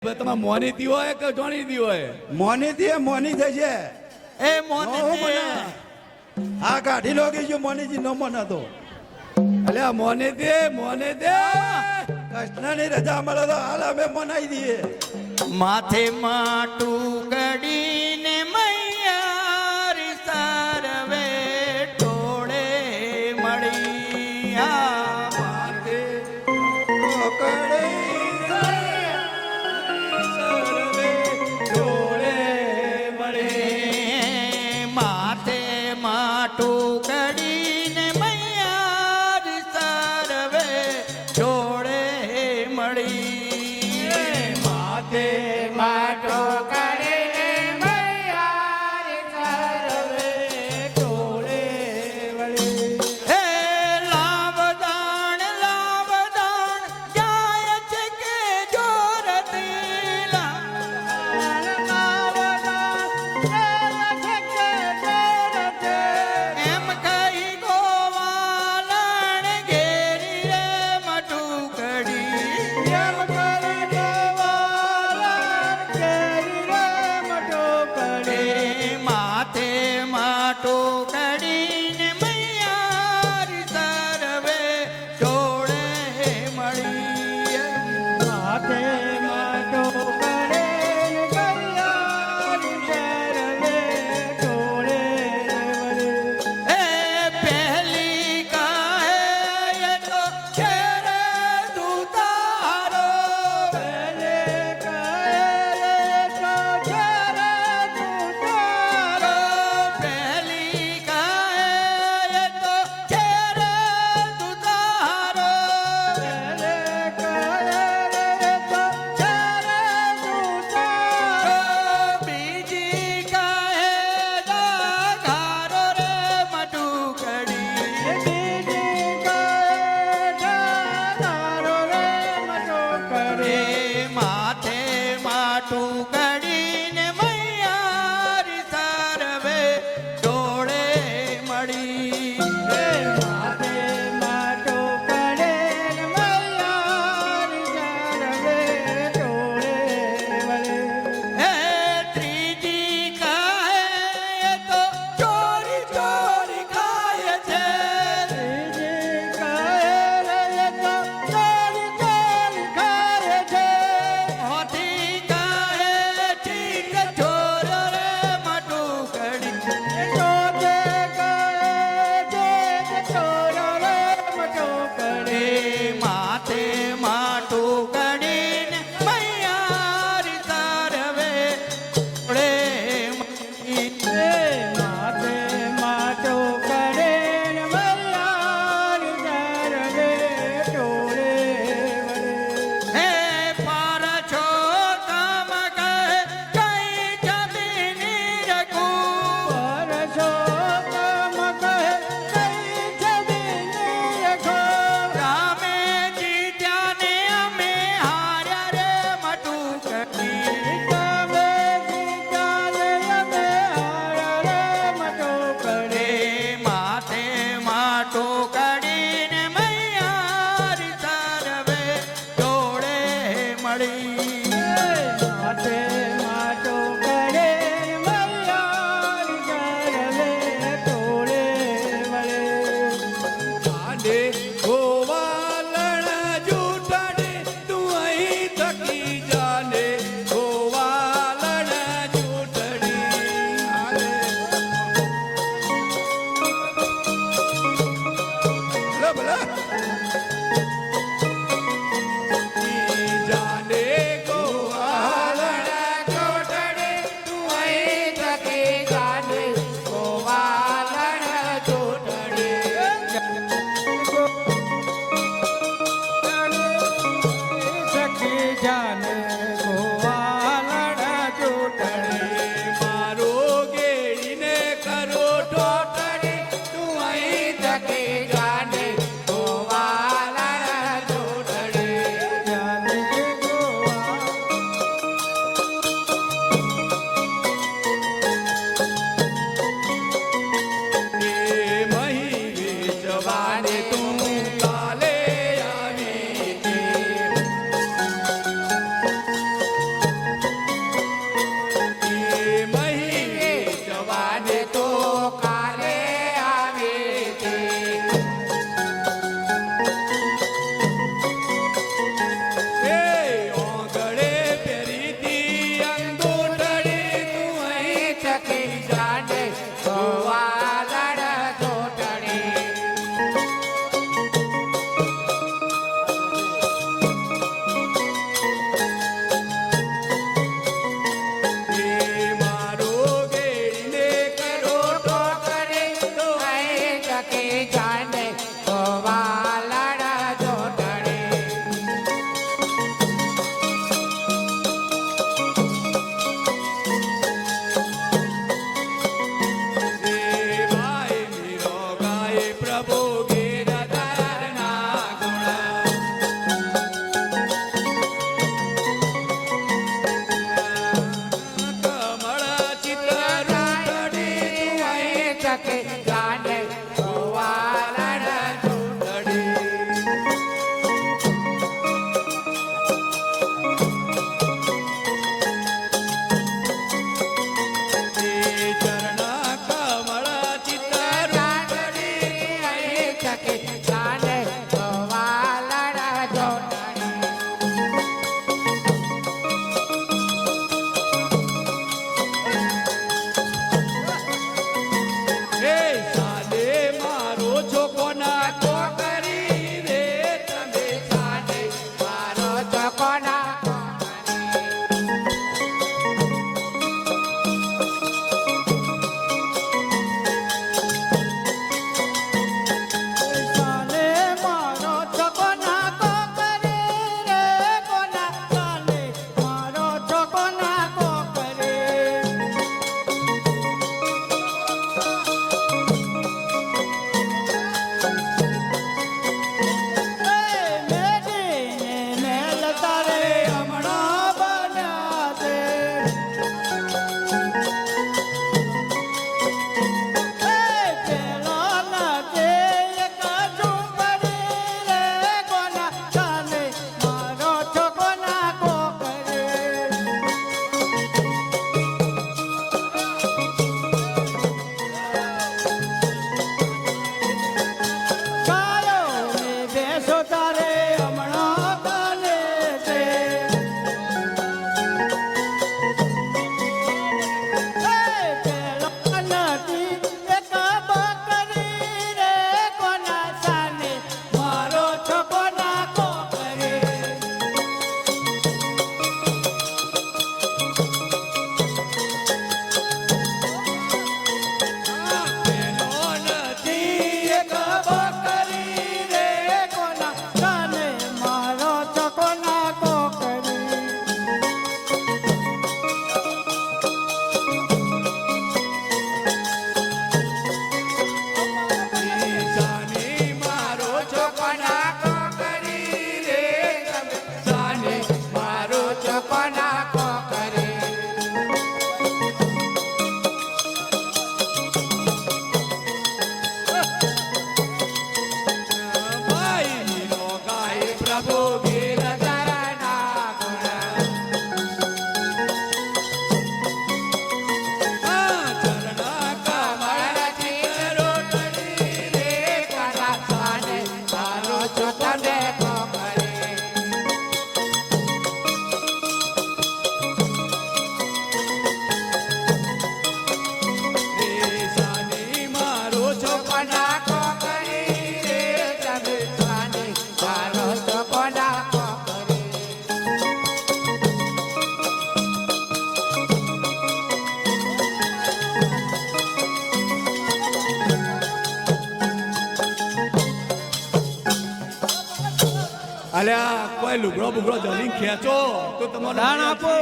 તમાર મોની હોય કે જોણી હોય? મોની દી મોની થશે. એ મોની આ કાઢી લો કે જો મોનીજી નો મન હતો. એટલે આ મોની દે મોને દે. કૃષ્ણની રજા મળે તો હાલ અમે મનાઈ દઈએ. માથે માટું que gane. હોય લુગડો બુગડો જલ્દી ખેંચો તો તમારે દાન આપો.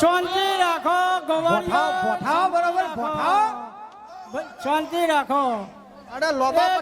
શાંતિ રાખો ગવારિયા બરોબર શાંતિ રાખો. અરે લોબા એ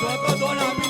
જોતો દોડા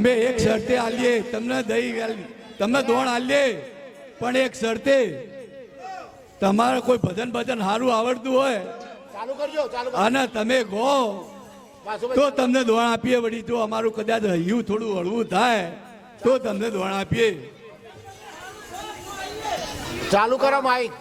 અમે એક શરતે આલીએ તમને દહીં તમને દોણ આલીએ પણ એક શરતે તમારે કોઈ ભજન ભજન સારું આવડતું હોય ચાલુ કરજો ચાલુ અને તમે ગો તો તમને દોણ આપીએ વળી જો અમારું કદાચ હૈયું થોડું હળવું થાય તો તમને દોણ આપીએ. ચાલુ કરો માઈક